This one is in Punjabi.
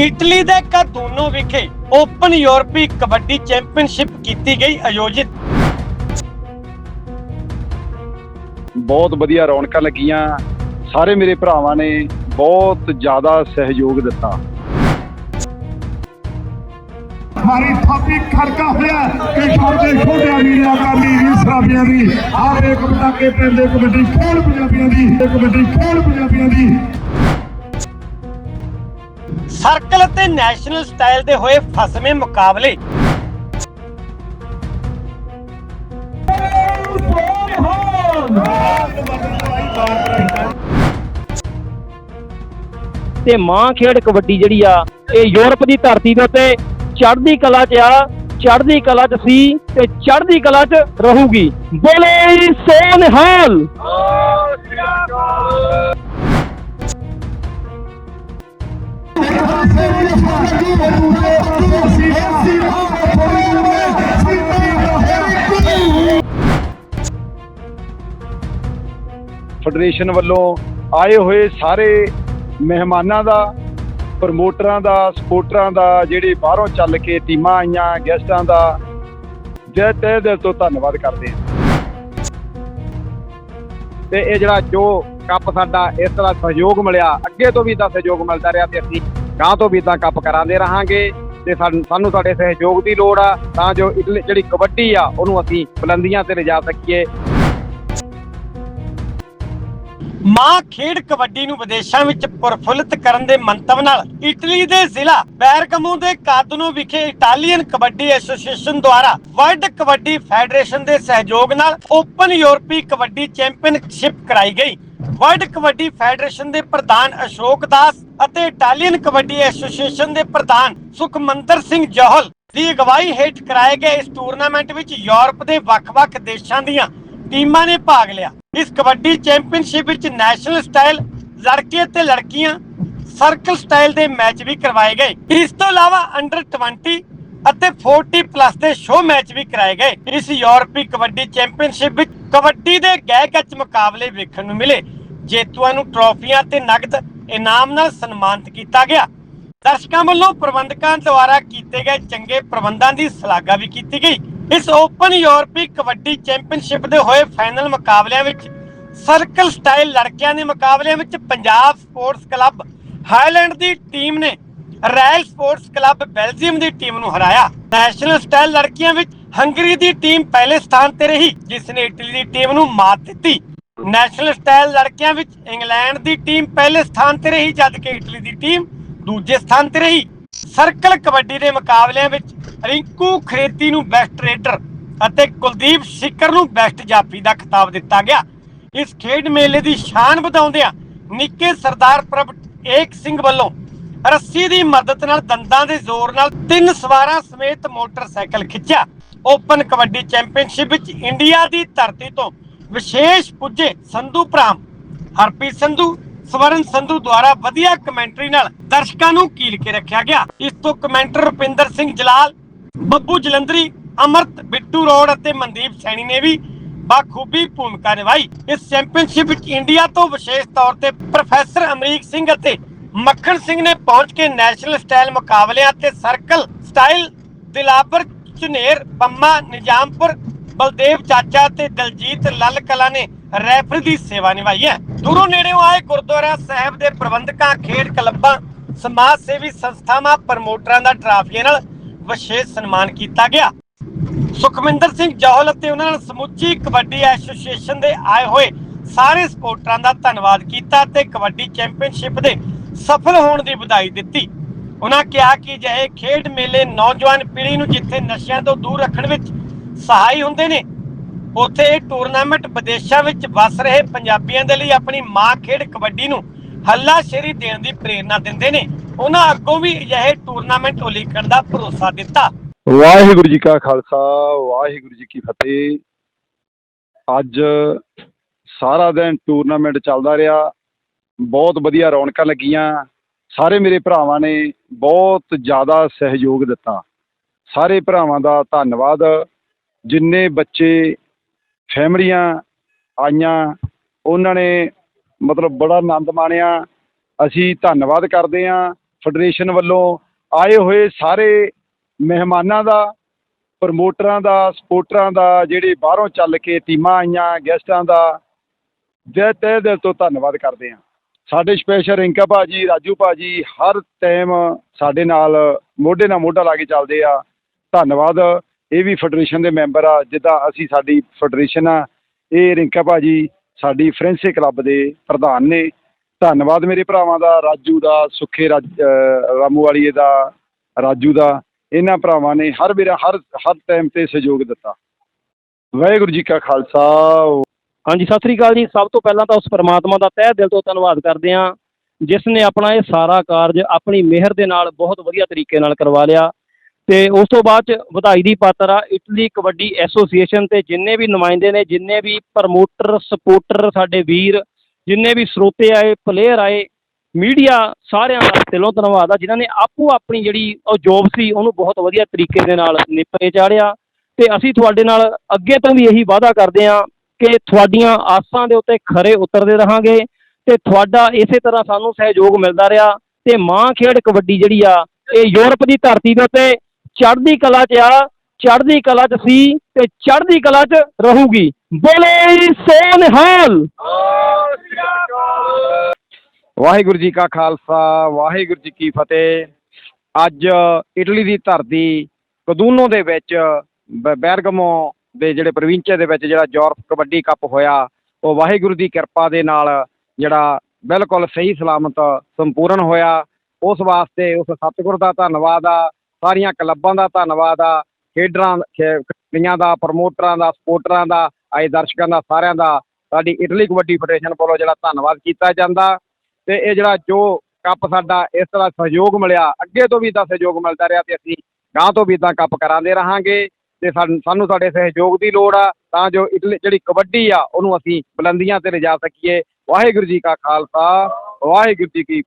ਇਟਲੀ ਦੇ ਕਾਦੂਨੋ ਵਿਖੇ ਓਪਨ ਯੂਰਪੀ ਕਬੱਡੀ ਚੈਂਪੀਅਨਸ਼ਿਪ ਕੀਤੀ ਗਈ ਆਯੋਜਿਤ। ਬਹੁਤ ਵਧੀਆ ਰੌਣਕਾਂ ਲੱਗੀਆਂ। ਸਾਰੇ ਮੇਰੇ ਭਰਾਵਾਂ ਨੇ ਬਹੁਤ ਜ਼ਿਆਦਾ ਸਹਿਯੋਗ ਦਿੱਤਾ। ਮਾਰੀ ਥਾਪੀ ਖੜਕਾ ਹੋਇਆ। ਕਿ ਛੋਟੇ ਛੋਟਿਆਂ ਦੀ ਅਕਾਲੀ ਦੀ ਸਰਾਬੀਆਂ ਦੀ। ਹਰ ਇੱਕ ਪਟਾਕੇ ਪੈਂਦੇ ਕਬੱਡੀ ਖੇਡ ਪੰਜਾਬੀਆਂ ਦੀ ਕਬੱਡੀ ਖੇਡ ਪੰਜਾਬੀਆਂ ਦੀ। ਸਰਕਲ ਅਤੇ ਨੈਸ਼ਨਲ ਸਟਾਈਲ ਦੇ ਹੋਏ ਫਸਵੇਂ ਮੁਕਾਬਲੇ। ਤੇ ਮਾਂ ਖੇਡ ਕਬੱਡੀ ਜਿਹੜੀ ਆ, ਇਹ ਯੂਰਪ ਦੀ ਧਰਤੀ ਦੇ ਉੱਤੇ ਚੜ੍ਹਦੀ ਕਲਾ 'ਚ ਆ, ਚੜ੍ਹਦੀ ਕਲਾ 'ਚ ਸੀ ਤੇ ਚੜ੍ਹਦੀ ਕਲਾ 'ਚ ਰਹੂਗੀ। ਬੋਲੇ ਸੋ ਫੈਡਰੇਸ਼ਨ ਵੱਲੋਂ ਆਏ ਹੋਏ ਸਾਰੇ ਮਹਿਮਾਨਾਂ ਦਾ, ਪ੍ਰਮੋਟਰਾਂ ਦਾ, ਸਪੋਰਟਰਾਂ ਦਾ, ਜਿਹੜੇ ਬਾਹਰੋਂ ਚੱਲ ਕੇ ਟੀਮਾਂ ਆਈਆਂ, ਗੈਸਟਾਂ ਦਾ, ਜੈ ਤਹਿ ਦਿਲ ਤੋਂ ਧੰਨਵਾਦ ਕਰਦੇ ਹਾਂ। ਤੇ ਇਹ ਜਿਹੜਾ ਜੋ ਕੱਪ ਸਾਡਾ ਇਸ ਤਰ੍ਹਾਂ ਸਹਿਯੋਗ ਮਿਲਿਆ, ਅੱਗੇ ਤੋਂ ਵੀ ਇਦਾਂ ਸਹਿਯੋਗ ਮਿਲਦਾ ਰਿਹਾ ਤੇ ਅਸੀਂ ਗਾਂ ਤੋਂ ਵੀ ਇਦਾਂ ਕੱਪ ਕਰਾਉਂਦੇ ਰਹਾਂਗੇ ਤੇ ਸਾਨੂੰ ਤੁਹਾਡੇ ਸਹਿਯੋਗ ਦੀ ਲੋੜ ਆ, ਤਾਂ ਜੋ ਜਿਹੜੀ ਕਬੱਡੀ ਆ, ਉਹਨੂੰ ਅਸੀਂ ਬੁਲੰਦੀਆਂ ਤੇ ਲਿਜਾ ਸਕੀਏ। ਮਾਂ ਖੇਡ ਕਬੱਡੀ ਨੂੰ ਵਿਦੇਸ਼ਾਂ ਵਿੱਚ ਪ੍ਰਫੁੱਲਿਤ ਕਰਨ ਦੇ ਮੰਤਵ ਨਾਲ ਇਟਲੀ ਦੇ ਜ਼ਿਲ੍ਹਾ ਬੈਰਗਮੋ ਦੇ ਕਾਦਨੋ ਵਿਖੇ ਇਟਾਲੀਅਨ ਕਬੱਡੀ ਐਸੋਸੀਏਸ਼ਨ ਦੁਆਰਾ ਵਰਲਡ ਕਬੱਡੀ ਫੈਡਰੇਸ਼ਨ ਦੇ ਸਹਿਯੋਗ ਨਾਲ ਓਪਨ ਯੂਰਪੀ ਕਬੱਡੀ ਚੈਂਪੀਅਨਸ਼ਿਪ ਕਰਾਈ ਗਈ। ਵਰਲਡ ਕਬੱਡੀ ਫੈਡਰੇਸ਼ਨ ਦੇ ਪ੍ਰਧਾਨ ਅਸ਼ੋਕ ਦਾਸ ਅਤੇ ਇਟਾਲੀਅਨ ਕਬੱਡੀ ਐਸੋਸੀਏਸ਼ਨ ਦੇ ਪ੍ਰਧਾਨ ਸੁਖਮੰਦਰ ਸਿੰਘ ਜੋਹਲ ਦੀ ਅਗਵਾਈ ਹੇਠ ਕਰਾਏ ਗਏ ਇਸ ਟੂਰਨਾਮੈਂਟ ਵਿੱਚ ਯੂਰਪ ਦੇ ਵੱਖ-ਵੱਖ ਦੇਸ਼ਾਂ ਦੀਆਂ ਟੀਮਾਂ ਨੇ ਭਾਗ ਲਿਆ। ਇਸ ਕਬੱਡੀ ਚੈਂਪੀਅਨਸ਼ਿਪ ਵਿੱਚ ਨੈਸ਼ਨਲ ਸਟਾਈਲ, ਲੜਕੇ ਤੇ ਲੜਕੀਆਂ ਸਰਕਲ ਸਟਾਈਲ ਦੇ ਮੈਚ ਵੀ ਕਰਵਾਏ ਗਏ। ਇਸ ਤੋਂ ਇਲਾਵਾ ਅੰਡਰ 20 ਅਤੇ 40 ਪਲੱਸ ਦੇ ਸ਼ੋਅ ਮੈਚ ਵੀ ਕਰਾਏ ਗਏ। ਇਸ ਯੂਰਪੀ ਕਬੱਡੀ ਚੈਂਪੀਅਨਸ਼ਿਪ ਵਿੱਚ ਕਬੱਡੀ ਦੇ ਗਹਿ ਕੱਚ ਮੁਕਾਬਲੇ ਵੇਖਣ ਨੂੰ ਮਿਲੇ। ਜੇਤੂਆਂ ਨੂੰ ਟਰੋਫੀਆਂ ਤੇ ਨਗਦ ਇਨਾਮ ਨਾਲ ਸਨਮਾਨਿਤ ਕੀਤਾ ਗਿਆ। ਦਰਸ਼ਕਾਂ ਵੱਲੋਂ ਪ੍ਰਬੰਧਕਾਂ ਦੁਆਰਾ ਕੀਤੇ ਗਏ ਚੰਗੇ ਪ੍ਰਬੰਧਾਂ ਦੀ ਸ਼ਲਾਘਾ ਵੀ ਕੀਤੀ ਗਈ। ਇਸ ਓਪਨ ਯੂਰਪੀ ਕਬੱਡੀ ਚੈਂਪੀਅਨਸ਼ਿਪ ਦੇ ਹੋਏ ਫਾਈਨਲ ਮੁਕਾਬਲਿਆਂ ਵਿੱਚ ਸਰਕਲ ਸਟਾਈਲ ਲੜਕਿਆਂ ਦੇ ਮੁਕਾਬਲਿਆਂ ਵਿੱਚ ਪੰਜਾਬ ਸਪੋਰਟਸ ਕਲੱਬ ਹਾਈਲੈਂਡ ਦੀ ਟੀਮ ਨੇ ਰਾਇਲ ਸਪੋਰਟਸ ਕਲੱਬ ਬੈਲਜੀਅਮ ਦੀ ਟੀਮ ਨੂੰ ਹਰਾਇਆ। ਨੈਸ਼ਨਲ ਸਟਾਈਲ ਲੜਕੀਆਂ ਵਿੱਚ ਹੰਗਰੀ ਦੀ ਟੀਮ ਪਹਿਲੇ ਸਥਾਨ ਤੇ ਰਹੀ, ਜਿਸ ਨੇ ਇਟਲੀ ਦੀ ਟੀਮ ਨੂੰ ਮਾਤ ਦਿੱਤੀ। ਨੈਸ਼ਨਲ ਸਟਾਈਲ ਲੜਕਿਆਂ ਵਿੱਚ ਇੰਗਲੈਂਡ ਦੀ ਟੀਮ ਪਹਿਲੇ ਸਥਾਨ ਤੇ ਰਹੀ, ਜਦ ਇਟਲੀ ਦੀ ਟੀਮ ਦੂਜੇ ਸਥਾਨ ਤੇ ਰਹੀ। ਸਰਕਲ ਕਬੱਡੀ ਦੇ ਮੁਕਾਬਲਿਆਂ ਵਿੱਚ ਰਿੰਕੂ ਖਰੇਤੀ ਨੂੰ ਬੈਸਟ ਰੇਡਰ ਅਤੇ ਕੁਲਦੀਪ ਸਿੱਕਰ ਨੂੰ ਬੈਸਟ ਜਾਫੀ ਦਾ ਖਿਤਾਬ ਦਿੱਤਾ ਗਿਆ। ਇਸ ਖੇਡ ਮੇਲੇ ਦੀ ਸ਼ਾਨ ਵਧਾਉਂਦਿਆਂ ਨਿੱਕੇ ਸਰਦਾਰ ਪ੍ਰਭ ਏਕ ਸਿੰਘ ਵੱਲੋਂ ਰੱਸੀ ਦੀ ਮਦਦ ਨਾਲ, ਦੰਦਾਂ ਦੇ ਜ਼ੋਰ ਨਾਲ ਤਿੰਨ ਸਵਾਰਾਂ ਸਮੇਤ ਮੋਟਰਸਾਈਕਲ ਖਿੱਚਿਆ। ਓਪਨ ਕਬੱਡੀ ਚੈਂਪੀਅਨਸ਼ਿਪ ਵਿੱਚ ਇੰਡੀਆ ਦੀ ਧਰਤੀ ਤੋਂ ਵਿਸ਼ੇਸ਼ ਪੁੱਜੇ ਸੰਧੂ ਭਰਾਮ। ਹਰਪ੍ਰੀਤ ਸੰਧੂ, ਸਵਰਨ ਸੰਧੂ ਦੁਆਰਾ ਵਧੀਆ ਕਮੈਂਟਰੀ ਨਾਲ ਦਰਸ਼ਕਾਂ ਨੂੰ ਕੀਲ ਕੇ ਰੱਖਿਆ ਗਿਆ। ਇਸ ਤੋਂ ਕਮੈਂਟਰ ਰੁਪਿੰਦਰ ਸਿੰਘ ਜਲਾਲ, ਬੱਬੂ ਜਲੰਧਰੀ, ਅਮਰਤ ਬਿੱਟੂ ਰੋਡ ਅਤੇ ਮਨਦੀਪ ਸੈਣੀ ਨੇ ਵੀ ਬਾਖੂਬੀ ਭੂਮਿਕਾ ਨਿਭਾਈ। ਇਸ ਚੈਂਪੀਅਨਸ਼ਿਪ ਵਿੱਚ ਇੰਡੀਆ ਤੋਂ ਵਿਸ਼ੇਸ਼ ਤੌਰ ਤੇ ਪ੍ਰੋਫੈਸਰ ਅਮਰੀਕ ਸਿੰਘ ਅਤੇ ਮੱਖਣ ਸਿੰਘ ਨੇ ਪਹੁੰਚ ਕੇ ਨੈਸ਼ਨਲ ਸਟਾਈਲ ਮੁਕਾਬਲਿਆਂ ਤੇ ਸਰਕਲ ਸਟਾਈਲ ਦਿਲਾਵਰ, ਝੁਨੇਰ ਪੰਮਾ ਨਿਜ਼ਾਮਪੁਰ ਬਲਦੇਵ ਚਾਚਾ ਤੇ ਦਲਜੀਤ ਲੱਲ ਕਲਾ ਨੇ ਰੈਫਰੀ ਦੀ ਸੇਵਾ ਨਿਭਾਈ ਹੈ। ਦੂਰੋਂ ਨੇੜਿਓਂ ਆਏ ਗੁਰਦੁਆਰਾ ਸਾਹਿਬ ਦੇ ਪ੍ਰਬੰਧਕਾਂ, ਖੇਡ ਕਲੱਬਾਂ, ਸਮਾਜ ਸੇਵੀ ਸੰਸਥਾਵਾਂ, ਪ੍ਰਮੋਟਰਾਂ ਦਾ ਟਰਾਫੀਆਂ ਨਾਲ ਵਿਸ਼ੇਸ਼ ਸਨਮਾਨ ਕੀਤਾ ਗਿਆ। ਸੁਖਮਿੰਦਰ ਸਿੰਘ ਜੋਹਲ ਅਤੇ ਉਹਨਾਂ ਨਾਲ ਸਮੁੱਚੀ ਕਬੱਡੀ ਐਸੋਸੀਏਸ਼ਨ ਦੇ ਆਏ ਹੋਏ ਸਾਰੇ ਸਪੋਰਟਰਾਂ ਦਾ ਧੰਨਵਾਦ ਕੀਤਾ ਤੇ ਕਬੱਡੀ ਚੈਂਪੀਅਨਸ਼ਿਪ ਦੇ ਸਫਲ ਹੋਣ ਦੀ ਵਧਾਈ ਦਿੱਤੀ। ਉਹਨਾਂ ਕਿਹਾ ਕਿ ਅਜਿਹੇ ਖੇਡ ਮੇਲੇ ਨੌਜਵਾਨ ਪੀੜ੍ਹੀ ਨੂੰ ਜਿੱਥੇ ਨਸ਼ਿਆਂ ਤੋਂ ਦੂਰ ਰੱਖਣ ਵਿੱਚ ਸਹਾਈ ਹੁੰਦੇ ਨੇ। ਉੱਥੇ ਇਹ ਟੂਰਨਾਮੈਂਟ ਵਿਦੇਸ਼ਾਂ ਵਿੱਚ ਵੱਸ ਰਹੇ ਪੰਜਾਬੀਆਂ ਦੇ ਲਈ ਆਪਣੀ ਮਾਂ ਖੇਡ ਕਬੱਡੀ ਨੂੰ ਹੱਲਾਸ਼ੇਰੀ ਦੇਣ ਦੀ ਪ੍ਰੇਰਣਾ ਦਿੰਦੇ ਨੇ। ਉਹਨਾਂ ਅੱਗੋਂ ਵੀ ਅਜਿਹੇ ਟੂਰਨਾਮੈਂਟ ਉਲੀਕਣ ਦਾ ਭਰੋਸਾ ਦਿੱਤਾ। ਵਾਹਿਗੁਰੂ ਜੀ ਕਾ ਖਾਲਸਾ, ਵਾਹਿਗੁਰੂ ਜੀ ਕੀ ਫਤਿਹ। ਅੱਜ ਸਾਰਾ ਦਿਨ ਟੂਰਨਾਮੈਂਟ ਚੱਲਦਾ ਰਿਹਾ। ਬਹੁਤ ਵਧੀਆ ਰੌਣਕਾਂ ਲੱਗੀਆਂ। ਸਾਰੇ ਮੇਰੇ ਭਰਾਵਾਂ ਨੇ ਬਹੁਤ ਜ਼ਿਆਦਾ ਸਹਿਯੋਗ ਦਿੱਤਾ। ਸਾਰੇ ਭਰਾਵਾਂ ਦਾ ਧੰਨਵਾਦ। ਜਿੰਨੇ ਬੱਚੇ ਫੈਮਲੀਆਂ ਆਈਆਂ, ਉਹਨਾਂ ਨੇ ਮਤਲਬ ਬੜਾ ਆਨੰਦ ਮਾਣਿਆ। ਅਸੀਂ ਧੰਨਵਾਦ ਕਰਦੇ ਹਾਂ ਫੈਡਰੇਸ਼ਨ ਵੱਲੋਂ। ਆਏ ਹੋਏ ਸਾਰੇ ਮਹਿਮਾਨਾਂ ਦਾ, ਪ੍ਰਮੋਟਰਾਂ ਦਾ, ਸਪੋਰਟਰਾਂ ਦਾ, ਜਿਹੜੇ ਬਾਹਰੋਂ ਚੱਲ ਕੇ ਟੀਮਾਂ ਆਈਆਂ, ਗੈਸਟਾਂ ਦਾ ਦਿਲ ਤਹਿ ਦਿਲ ਤੋਂ ਧੰਨਵਾਦ ਕਰਦੇ ਹਾਂ। ਸਾਡੇ ਸਪੈਸ਼ਲ ਰਿੰਕਾ ਭਾਜੀ, ਰਾਜੂ ਭਾਜੀ, ਹਰ ਟਾਈਮ ਸਾਡੇ ਨਾਲ ਮੋਢੇ ਨਾਲ ਮੋਢਾ ਲਾ ਕੇ ਚੱਲਦੇ ਆ। ਧੰਨਵਾਦ। ਇਹ ਵੀ ਫੈਡਰੇਸ਼ਨ ਦੇ ਮੈਂਬਰ ਆ, ਜਿੱਦਾਂ ਅਸੀਂ ਸਾਡੀ ਫੈਡਰੇਸ਼ਨ ਆ, ਇਹ ਰਿੰਕਾ ਭਾਅ ਜੀ ਸਾਡੀ ਫਰੈਂਸੇ ਕਲੱਬ ਦੇ ਪ੍ਰਧਾਨ ਨੇ। ਧੰਨਵਾਦ ਮੇਰੇ ਭਰਾਵਾਂ ਦਾ, ਰਾਜੂ ਦਾ, ਸੁੱਖੇ ਰਾਜ, ਅਹ ਰਾਮੂ ਵਾਲੀਏ ਦਾ, ਰਾਜੂ ਦਾ, ਇਹਨਾਂ ਭਰਾਵਾਂ ਨੇ ਹਰ ਵੇਰਾ, ਹਰ ਹਰ ਟਾਈਮ ਤੇ ਸਹਿਯੋਗ ਦਿੱਤਾ। ਵਾਹਿਗੁਰੂ ਜੀ ਕਾ ਖਾਲਸਾ। ਹਾਂਜੀ, ਸਤਿ ਸ੍ਰੀ ਅਕਾਲ ਜੀ। ਸਭ ਤੋਂ ਪਹਿਲਾਂ ਤਾਂ ਉਸ ਪਰਮਾਤਮਾ ਦਾ ਤਹਿ ਦਿਲ ਤੋਂ ਧੰਨਵਾਦ ਕਰਦੇ ਹਾਂ ਜਿਸ ਨੇ ਆਪਣਾ ਇਹ ਸਾਰਾ ਕਾਰਜ ਆਪਣੀ ਮਿਹਰ ਦੇ ਨਾਲ ਬਹੁਤ ਵਧੀਆ ਤਰੀਕੇ ਨਾਲ ਕਰਵਾ ਲਿਆ। ਅਤੇ ਉਸ ਤੋਂ ਬਾਅਦ ਚ ਵਧਾਈ ਦੀ ਪਾਤਰ ਆ, ਇਟਲੀ ਕਬੱਡੀ ਐਸੋਸੀਏਸ਼ਨ ਤੇ ਜਿੰਨੇ ਵੀ ਨੁਮਾਇੰਦੇ ਨੇ, ਜਿੰਨੇ ਵੀ ਪ੍ਰਮੋਟਰ ਸਪੋਰਟਰ ਸਾਡੇ ਵੀਰ, ਜਿੰਨੇ ਵੀ ਸਰੋਤੇ ਆਏ ਪਲੇਅਰ ਆਏ ਮੀਡੀਆ ਸਾਰਿਆਂ ਦਾ ਦਿਲੋਂ ਧੰਨਵਾਦ ਆ, ਜਿਨ੍ਹਾਂ ਨੇ ਆਪੋ ਆਪਣੀ ਜਿਹੜੀ ਉਹ ਜੋਬ ਸੀ, ਉਹਨੂੰ ਬਹੁਤ ਵਧੀਆ ਤਰੀਕੇ ਦੇ ਨਾਲ ਨਿਪਰੇ ਚਾੜਿਆ। ਅਤੇ ਅਸੀਂ ਤੁਹਾਡੇ ਨਾਲ ਅੱਗੇ ਤੋਂ ਵੀ ਇਹੀ ਵਾਅਦਾ ਕਰਦੇ ਹਾਂ ਕਿ ਤੁਹਾਡੀਆਂ ਆਸਾਂ ਦੇ ਉੱਤੇ ਖਰੇ ਉਤਰਦੇ ਰਹਾਂਗੇ ਅਤੇ ਤੁਹਾਡਾ ਇਸੇ ਤਰ੍ਹਾਂ ਸਾਨੂੰ ਸਹਿਯੋਗ ਮਿਲਦਾ ਰਿਹਾ ਅਤੇ ਮਾਂ ਖੇਡ ਕਬੱਡੀ ਜਿਹੜੀ ਆ, ਇਹ ਯੂਰਪ ਦੀ ਧਰਤੀ ਦੇ ਉੱਤੇ ਚੜ੍ਹਦੀ ਕਲਾ 'ਚ ਆ, ਚੜ੍ਹਦੀ ਕਲਾ 'ਚ ਸੀ ਤੇ ਚੜ੍ਹਦੀ ਕਲਾ 'ਚ ਰਹੂਗੀ। ਬੋਲੇ ਸੋ ਨਿਹਾਲ ਵਾਹਿਗੁਰੂ ਜੀ ਕਾ ਖਾਲਸਾ, ਵਾਹਿਗੁਰੂ ਜੀ ਕੀ ਫਤਿਹ। ਅੱਜ ਇਟਲੀ ਦੀ ਧਰਤੀ ਕਦੂਨੋ ਦੇ ਵਿੱਚ ਬੈਰਗਮੋ ਦੇ ਜਿਹੜੇ ਪ੍ਰਵਿੰਚੇ ਦੇ ਵਿੱਚ ਜਿਹੜਾ ਯੂਰਪ ਕਬੱਡੀ ਕੱਪ ਹੋਇਆ, ਉਹ ਵਾਹਿਗੁਰੂ ਦੀ ਕਿਰਪਾ ਦੇ ਨਾਲ ਜਿਹੜਾ ਬਿਲਕੁਲ ਸਹੀ ਸਲਾਮਤ ਸੰਪੂਰਨ ਹੋਇਆ। ਉਸ ਵਾਸਤੇ ਉਸ ਸਤਿਗੁਰ ਦਾ ਧੰਨਵਾਦ ਆ। ਸਾਰੀਆਂ ਕਲੱਬਾਂ ਦਾ ਧੰਨਵਾਦ ਆ, ਖੇਡਰਾਂ, ਖੇ- ਖਿਡਾਰੀਆਂ ਦਾ, ਪ੍ਰਮੋਟਰਾਂ ਦਾ, ਸਪੋਰਟਰਾਂ ਦਾ, ਆਏ ਦਰਸ਼ਕਾਂ ਦਾ, ਸਾਰਿਆਂ ਦਾ ਸਾਡੀ ਇਟਲੀ ਕਬੱਡੀ ਫੈਡਰੇਸ਼ਨ ਵੱਲੋਂ ਜਿਹੜਾ ਧੰਨਵਾਦ ਕੀਤਾ ਜਾਂਦਾ ਤੇ ਇਹ ਜਿਹੜਾ ਜੋ ਕੱਪ ਸਾਡਾ ਇਸ ਤਰ੍ਹਾਂ ਸਹਿਯੋਗ ਮਿਲਿਆ, ਅੱਗੇ ਤੋਂ ਵੀ ਇਦਾਂ ਸਹਿਯੋਗ ਮਿਲਦਾ ਰਿਹਾ ਤੇ ਅਸੀਂ ਗਾਂ ਤੋਂ ਵੀ ਇਦਾਂ ਕੱਪ ਕਰਾਂਦੇ ਰਹਾਂਗੇ ਤੇ ਸਾਨੂੰ ਸਾਨੂੰ ਸਾਡੇ ਸਹਿਯੋਗ ਦੀ ਲੋੜ ਆ, ਤਾਂ ਜੋ ਇਟਲੀ, ਜਿਹੜੀ ਕਬੱਡੀ ਆ, ਉਹਨੂੰ ਅਸੀਂ ਬੁਲੰਦੀਆਂ ਤੇ ਲਿਜਾ ਸਕੀਏ। ਵਾਹਿਗੁਰੂ ਜੀ ਕਾ ਖਾਲਸਾ, ਵਾਹਿਗੁਰੂ ਜੀ ਕੀ